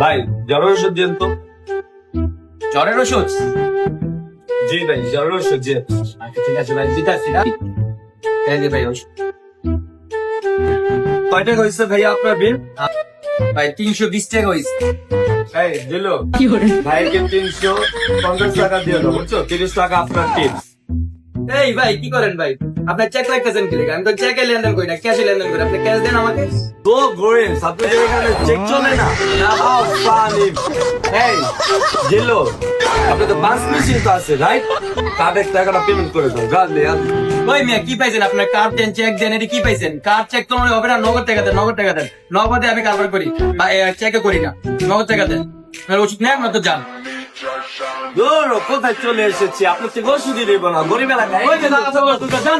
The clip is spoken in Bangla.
ভাই জ্বরের ওষুধ দিন তো। জ্বরের ওষুধ? জি ভাই জ্বরের ওষুধ জি আচ্ছা ঠিক আছে ভাই দিতে আসছি না। এই ভাই ওষুধ। কয় টাকা হয়েছে ভাই আপনার বিল ভাই তিনশো বিশ টাকা হয়েছে এই দিল। ভাইকে তিনশো পঞ্চাশ টাকা দিয়ে দাও বুঝছ? তিরিশ টাকা আপনার টিপস এই ভাই কি করেন ভাই? আপনার চেক লাগতেছেন কি? আমি তো চেকে লেনদেন করি না ক্যাশে লেনদেন করি। আপনি ক্যাশ দেন আমাকে? তো ঘুরে আপনাদের এখানে চেক চলে না। পানি। এই। দিলো আপনি তো পাঁচ মেশিন তো আছে রাইট তাদের টাকাটা পেমেন্ট করে দাও গালে ওই মিয়া কি পাইছেন আপনার? কার্ড দেন চেক দেন এটি কি পাইছেন? কার্ড চেক তো হবে না? নগদ টাকা দেন নগদ টাকা দেন। নগদে আমি কারবার করি বা চেকে করি না। নগদ টাকা দেন। ওষুধ নেন না তো যান। দূর কোথায় চলে এসেছি আপনি তো ওষুধই দেবো না গরিব এলাকায় ওই যে দাদা, দাদা,